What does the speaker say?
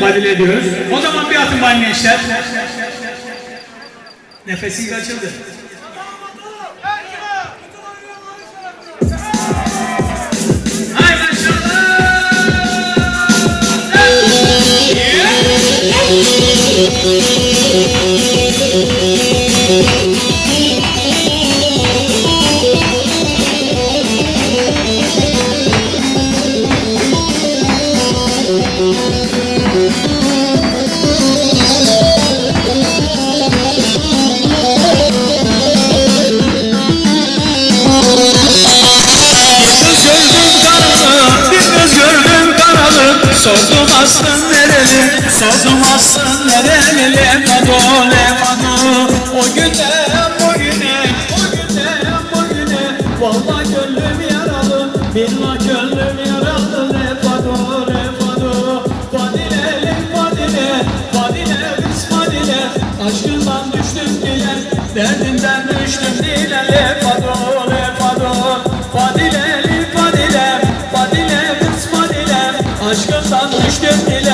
Fadile diyoruz. O zaman bir atın bana gençler. Nefesi kaçıldı. Sözüm aslan nereli, sözüm aslan nereli Lemadu, lemadu O. Güne, bugüne, o güne, bugüne Valla gönlüm yaralı, billah gönlüm yaralı Lemadu, lemadu Fadile, lemfadile, fadile, biz fadile. Aşkından düştüm dile, derdinden düştüm dile Lemadu, Yan düştüm dile